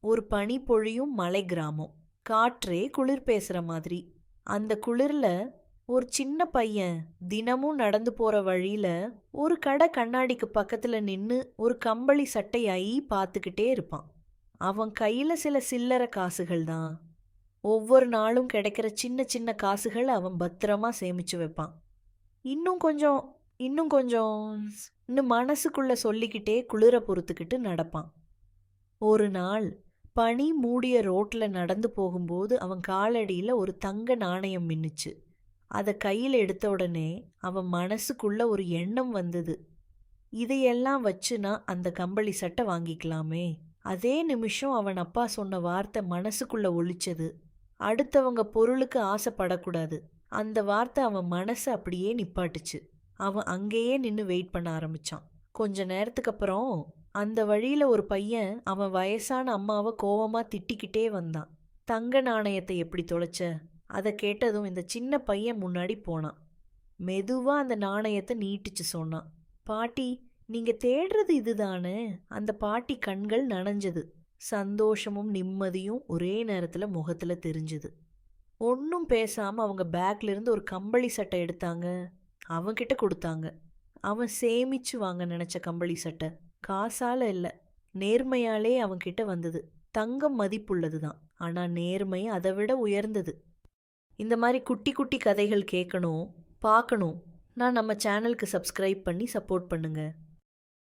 ஒரு பனி பொழியும் மலை கிராமம். காற்றே குளிர் பேசுற மாதிரி. அந்த குளிர்ல ஒரு சின்ன பையன் தினமும் நடந்து போற வழியில ஒரு கடை கண்ணாடிக்கு பக்கத்துல நின்னு ஒரு கம்பளி சட்டையாயி பார்த்துக்கிட்டே இருப்பான். அவன் கையில சில சில்லறை காசுகள் தான். ஒவ்வொரு நாளும் கிடைக்கிற சின்ன சின்ன காசுகள் அவன் பத்திரமா சேமிச்சு வைப்பான். இன்னும் கொஞ்சம் இன்னும் கொஞ்சம் இன்னும் மனசுக்குள்ள சொல்லிக்கிட்டே குளிர பொறுத்துக்கிட்டு நடப்பான். ஒரு நாள் பனி மூடிய ரோட்டில் நடந்து போகும்போது அவன் காலடியில ஒரு தங்க நாணயம் மின்னுச்சு. அதை கையில் எடுத்த உடனே அவன் மனசுக்குள்ள ஒரு எண்ணம் வந்தது. இதையெல்லாம் வச்சு நான் அந்த கம்பளி சட்டை வாங்கிக்கலாமே. அதே நிமிஷம் அவன் அப்பா சொன்ன வார்த்தை மனசுக்குள்ள ஒழிச்சது. அடுத்தவங்க பொருளுக்கு ஆசைப்படக்கூடாது. அந்த வார்த்தை அவன் மனசை அப்படியே நிப்பாட்டுச்சு. அவன் அங்கேயே நின்று வெயிட் பண்ண ஆரம்பிச்சான். கொஞ்ச நேரத்துக்கு அப்புறம் அந்த வழியில ஒரு பையன் அவன் வயசான அம்மாவை கோவமாக திட்டிக்கிட்டே வந்தான். தங்க நாணயத்தை எப்படி தொலைச்ச? அதை கேட்டதும் இந்த சின்ன பையன் முன்னாடி போனான். மெதுவாக அந்த நாணயத்தை நீட்டிச்சு சொன்னான். பாட்டி நீங்கள் தேடுறது இதுதானே? அந்த பாட்டி கண்கள் நனைஞ்சது. சந்தோஷமும் நிம்மதியும் ஒரே நேரத்தில் முகத்துல தெரிஞ்சுது. ஒன்றும் பேசாமல் அவங்க பேக்ல இருந்து ஒரு கம்பளி சட்டை எடுத்தாங்க. அவன்கிட்ட கொடுத்தாங்க. அவன் சேமிச்சு வாங்க நினச்ச கம்பளி சட்டை. காசால இல்லை. நேர்மையாலே அவன்கிட்ட வந்தது. தங்கம் மதிப்புள்ளது தான் ஆனால் நேர்மை அதை விட உயர்ந்தது. இந்த மாதிரி குட்டி குட்டி கதைகள் கேட்கணும் பார்க்கணும் நான் நம்ம சேனலுக்கு சப்ஸ்கிரைப் பண்ணி சப்போர்ட் பண்ணுங்கள்